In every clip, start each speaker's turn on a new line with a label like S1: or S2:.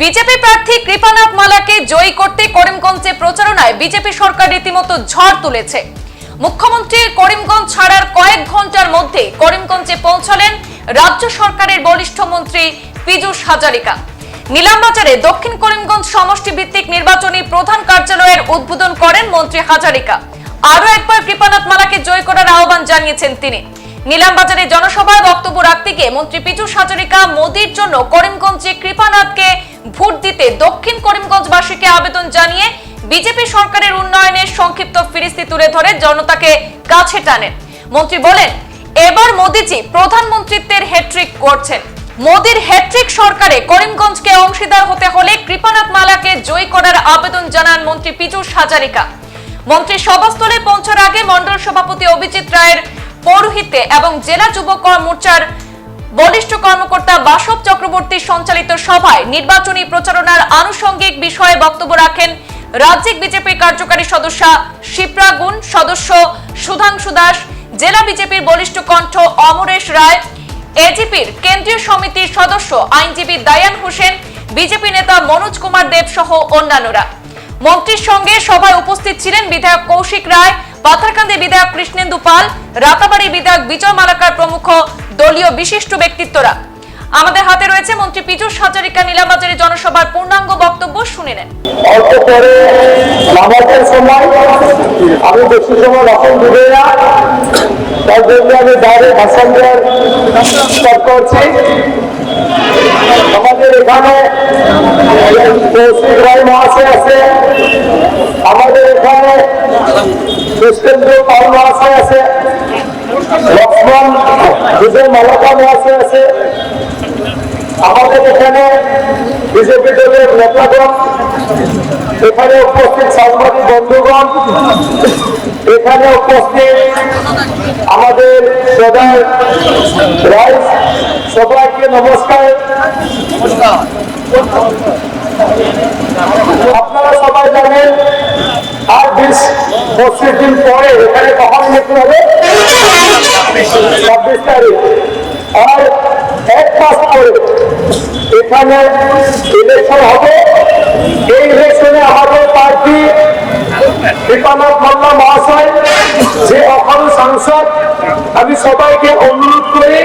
S1: BJP প্রার্থী কৃপানাথ মালাকে জয়ী করতে করিমগঞ্জে প্রচারণায় বিজেপি সরকার রীতিমতো ঝড় তুলেছে। মুখ্যমন্ত্রী করিমগঞ্জ ছাড়ার কয়েক ঘণ্টার মধ্যে করিমগঞ্জে পৌঁছালেন রাজ্য সরকারের বরিষ্ঠ মন্ত্রী পীযূষ হাজারিকা। নিলামবাজারে দক্ষিণ করিমগঞ্জ সমষ্টি ভিত্তিক নির্বাচনী প্রধান কার্যালয়ের উদ্বোধন করেন মন্ত্রী হাজারিকা। আরও একবার কৃপানাথ মালাকে জয় করার আহ্বান জানিয়েছেন তিনি। নিলামবাজারে জনসভায় বক্তব্য রাখতে গিয়ে মন্ত্রী পীযূষ হাজারিকা মোদির জন্য করিমগঞ্জে কৃপানাথকে ভোট দিতে দক্ষিণ করিমগঞ্জবাসীকে আবেদন জানিয়ে বিজেপি সরকারের উন্নয়নের সংক্ষিপ্ত ফিরিস্তি তুলে ধরে জনতাকে কাছে টানেন। মন্ত্রী বলেন, এবার মোদিজি প্রধানমন্ত্রীত্বের হ্যাট্রিক করছেন। মোদির হ্যাট্রিক সরকারে করিমগঞ্জকে অংশীদার হতে হলে কৃপানাথ মালাকে জয়ী করার আবেদন জানান মন্ত্রী পীযূষ হাজারিকা মন্ত্রী সভাস্থলে পৌঁছার আগে মন্ডল সভাপতি অভিজিৎ রায়ের পৌরোহিত্যে এবং জেলা যুব মোর্চার বলিষ্ঠ কর্মকর্তা বাসব চক্রবর্তী সঞ্চালিত সভায় নির্বাচনী প্রচারণার আনুষঙ্গিক বিষয়ে বক্তব্য রাখেন রাজ্যিক বিজেপির কার্যকারী সদস্যা শিপ্রা গুণ, সদস্য সুধাংশু দাস, জেলা বিজেপির বলিষ্ঠ কণ্ঠ অমরেশ রায় এজিপির কেন্দ্রীয় সমিতির সদস্য আইনজীবী দায়ান হোসেন, বিজেপি নেতা মনোজ কুমার দেব সহ অন্যান্যরা। মন্ত্রীর সঙ্গে সভায় উপস্থিত ছিলেন বিধায়ক কৌশিক রায় পাথারকান্দি বিধায়ক কৃষ্ণেন্দু পাল, রাতাবাড়ি বিধায়ক বিজয় মালাকার প্রমুখ দলীয় বিশিষ্ট ব্যক্তিত্বরা। আমাদের হাতে রয়েছে মন্ত্রী পীযুষ হাজারিকা নীলাবাজারে জনসভার পূর্ণাঙ্গ বক্তব্য শুনে নেন।
S2: অল্প করে সময় আমি বেশি সময় রকম দিবে না? তার জন্য আমি বাইরে ভাষণ দেওয়ার করছি। আমাদের এখানে মহাশয় আছে আমাদের এখানে কৃষ্ণেন্দ্র পাল মহাশয় আছে। লক্ষ্মণ বিজয় মালাকা মহাশয় আছে। আমাদের এখানে বিজেপি দলের নেতাগণ এখানে উপস্থিত সাংবাদিক বন্ধুগণ, এখানে উপস্থিত আমাদের রাইস সবাইকে নমস্কার। আপনারা সবাই জানেন, আর বিশ পঁচিশ দিন পরে এখানে কখন ইলেকশন হবে। ছাব্বিশ তারিখ। আর এক মাস পরে এখানে ইলেকশন হবে। এই আমি সবাইকে অনুরোধ করি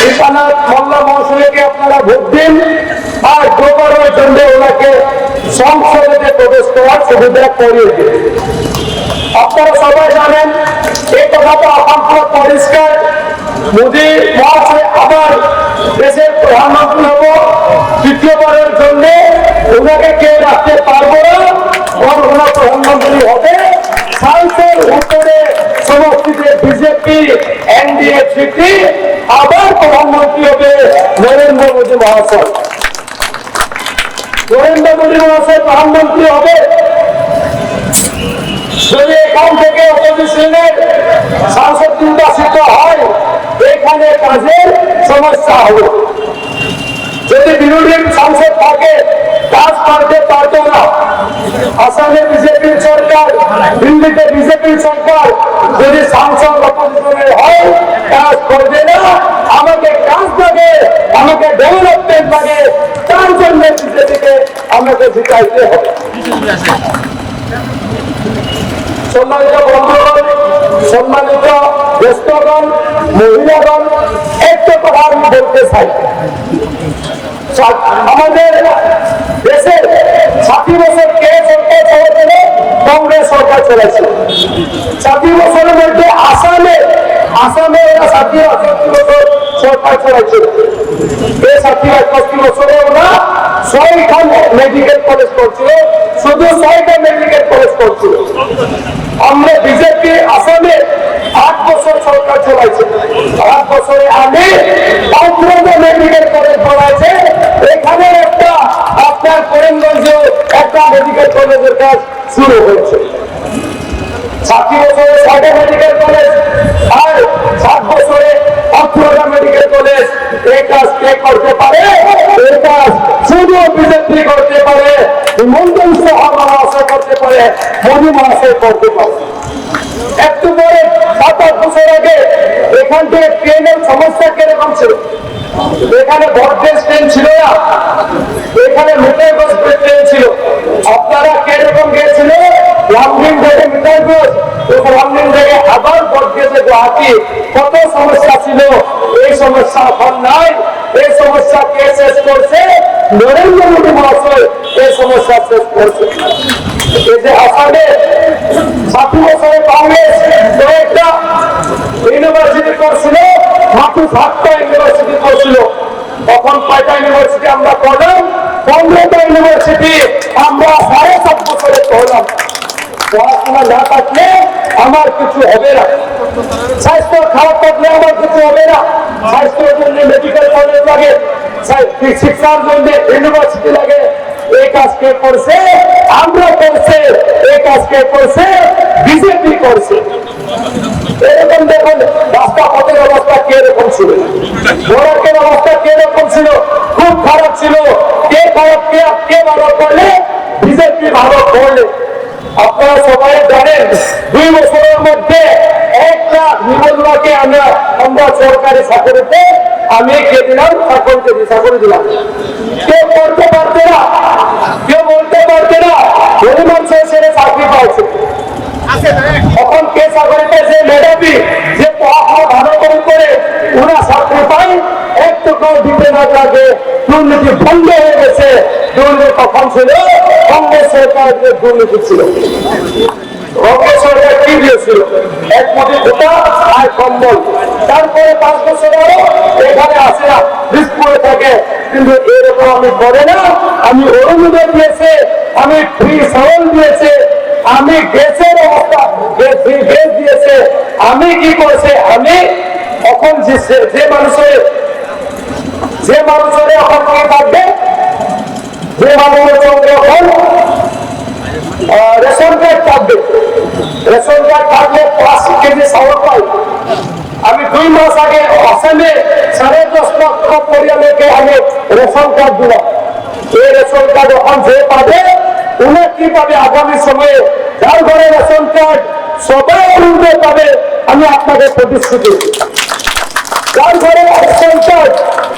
S2: কৃপানাথ মাল্লা মহাশয়কে আপনারা ভোট দিন আর দুবারের জন্য ওনাকে সংসদে প্রবেশ করার সুবিধা করিয়ে আপনারা সবাই জানেন, এই কথাটা আপনার পরিষ্কার। মোদী মহাশয় আবার দেশের প্রধানমন্ত্রী হব, তৃতীয়বারের জন্য ওনাকে রাখতে পারব না। প্রধানমন্ত্রী হবে। সাইন্সের উপরে সমষ্টিতে বিজেপি এনডিএ সিটি, আবার প্রধানমন্ত্রী হবে নরেন্দ্র মোদী মহাশয়। নরেন্দ্র মোদী মহাশয় প্রধানমন্ত্রী হবে। যদি এখান থেকে অপোজিশনের সাংসদ নির্বাচিত হয়। এখানে কাজের সমস্যা হবে যদি বিরোধী সাংসদ থাকে, কাজ করতে আসামে বিজেপির সরকার, দিল্লিতে বিজেপির সরকার, যদি সাংসদ অপোজিশনের হয়, কাজ করবে না, আমাকে কাজ লাগে, আমাকে ডেভেলপমেন্ট লাগে, তার জন্য বিজেপিকে আমাকে জিতাইতে হবে। সম্মানিত সরকার চলেছিল কংগ্রেস সরকার চলেছিল ষাটি বছরের মধ্যে আসামে আসামে ওরা আটষট্টি বছর সরকার চলেছিল এই ষাটি আটষট্টি বছরে ওরা ছয়খান মেডিকেল কলেজ করছিল, শুধু ছয়টা মেডিকেল কলেজ করছিল। আমরা বিজেপি এখানে একটা মেডিকেল কলেজের কাজ শুরু হয়েছে। ষাট বছরে ছয়টা মেডিকেল কলেজ আর কলেজ কে করতে পারে? বিজেপি করতে পারে করতে পারে করতে পারে। একটু পরে বছর আগে, এখান থেকে ট্রেনের সমস্যা কীরকম ছিল? এখানে ভোল্টেজ ট্রেন ছিল না। এখানে মিটার বাস ট্রেন ছিল। আপনারা কীরকম গিয়েছিল লামডিং থেকে মিটার বাস লামডিং থেকে গুয়াহাটি কত সমস্যা ছিল? এই সমস্যা নাই। এই সমস্যা কে শেষ করছে? নরেন্দ্র মোদী মহাশয়। এই সমস্যা শেষ করছে যে ইউনিভার্সিটি ইউনিভার্সিটি করছিল। তখন ইউনিভার্সিটি আমরা আমরা সাড়ে সাত বছরে করলাম। পড়াশোনা না থাকলে আমার কিছু হবে না। স্বাস্থ্য খারাপ থাকলে আমার কিছু হবে না। স্বাস্থ্যের জন্য মেডিকেল কলেজ লাগে শিক্ষার জন্য ইউনিভার্সিটি লাগে। কে আমরা করছে। কে বিজেপি করছে। এরকম দেখুন রাস্তা অবস্থা কীরকম ছিল? সড়কের অবস্থা ছিল? খুব খারাপ ছিল। কে খারাপ, কে কে ভালো করলে? বিজেপি ভালো করলে। আপনারা সবাই জানেন দুই বছরের মধ্যে এক লাখ নিবন্ধনকে আমরা আমরা সরকারি চাকরিতে আমি কে দিলাম? চাকরিতে চাকরি দিলাম। কেউ করতে পারছে না কেউ বলতে পারছে না মানুষ ছেড়ে চাকরি পাচ্ছে তখন কে চাকরি পেয়েছে মেধাবী যে পড়াশোনা ভালো করে করে ওরা চাকরি পায় একটু কেউ দিতে না থাকে দুর্নীতি বন্ধ হয়ে গেছে। দুর্নীতি কখন ছিল। কংগ্রেস সরকার দুর্নীতি ছিল। কি আমি দিয়েছে, আমি ফ্রি দিয়েছে, আমি গ্যাসের অবস্থা দিয়েছে। আমি কি করেছে? আমি এখন যে যে মানুষের যে মানুষের এখন থাকবে, যে মানুষের সঙ্গে এখন আহ, রেশন কার্ড রেশন কার্ড আমি দুই মাস আগে আসামে সাড়ে দশ লক্ষ পরিয়ালকে আমি রেশন কার্ড দিলাম। এই রেশন কার্ড এখন যে পাবে, উনি কি পাবে আগামী সময়ে যার ঘরে রেশন কার্ড সবাই উঠতে পাবে, আমি আপনাকে প্রতিশ্রুতি। যার ঘরে রেশন কার্ড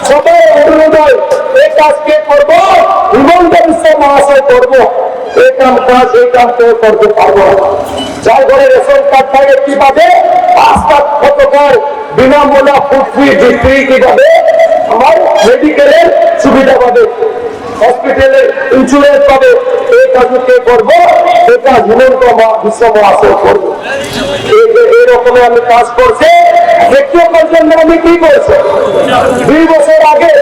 S2: সবাই অনুমোদন এই কাজ কে করব হিমন্ত বিশ্ব মহাশয় করব। এই কাম কাজ এই কাম কেউ করতে পারব না। যার রেশন কার্ড থাকে কি পাবে পাঁচ লাখ কতকার বিনামূল্য ফুড ফ্রি ফ্রি কি পাবে আমার মেডিকেলের সুবিধা পাবে হসপিটালের ইন্স্যুরেন্স পাবে। এই কাজ কে করব? কাজ হিমন্ত বিশ্ব মহাশয় করব। এরকম আমি কাজ করছে ব্যক্তিগত জন্য আমি কি করছে? দুই বছর আগে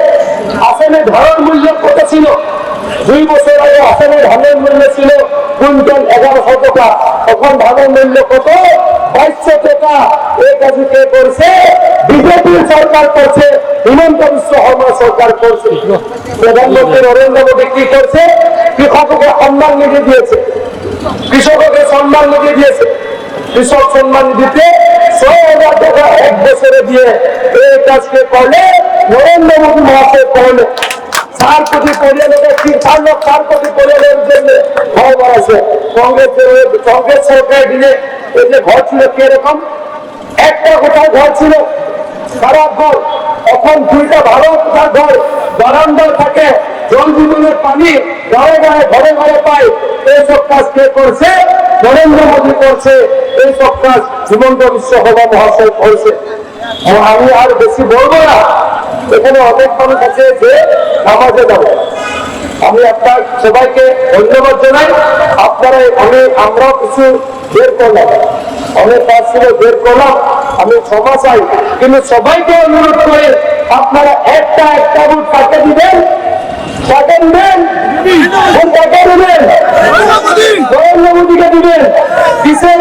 S2: আসামে ধারণ মূল্য কত ছিল? দুই বছর আগে আসামে ধানের মূল্য ছিল কুইন্টাল এগারোশো টাকা। এখন ধানের মূল্য কত? বাইশশো টাকা। এই কাজ কে করছে? বিজেপি সরকার করছে। হিমন্ত বিশ্ব শর্মা সরকার করছে। প্রধানমন্ত্রী নরেন্দ্র মোদী কি করছে? কৃষককে সম্মান নিধি দিয়েছে। কৃষককে সম্মান নিধি দিয়েছে। কৃষক সম্মান নিধিতে ছয় হাজার টাকা এক বছরে দিয়ে এই কাজকে করলে নরেন্দ্র মোদী মহাশয় করলে। চার কোটি পরিয়ালের একটি চার কোটি পরিয়ালের জন্য ঘর বাড়াচ্ছে কংগ্রেসের কংগ্রেস সরকার দিনে এই যে ঘর ছিল কীরকম? একটা কোথাও ঘর ছিল। খারাপ ঘর। এখন দুইটা ভালো কোথাও ঘর। বারান্দা থাকে। জল জীবনের পানি গায়ে গায়ে, ঘরে ঘরে পায়। এইসব কাজ কে করছে? নরেন্দ্র মোদী করছে। এইসব কাজ হিমন্ত বিশ্ব সভা মহাশয় করছে। আমি আর বেশি বলব না। এখানে অনেক মানুষ আছে যে নামাজে যাবে। আমি আপনার সবাইকে ধন্যবাদ জানাই। আপনারা আমি আমরাও কিছু বের করলাম। অনেক কাজ ছিল বের করলাম। আমি ক্ষমা চাই। কিন্তু সবাইকে অনুরোধ করে আপনারা একটা একটা ভোট কাটে দিবেন। কাটে দিবেন? দিবেন। নরেন্দ্র মোদীকে দিবেন। কিসের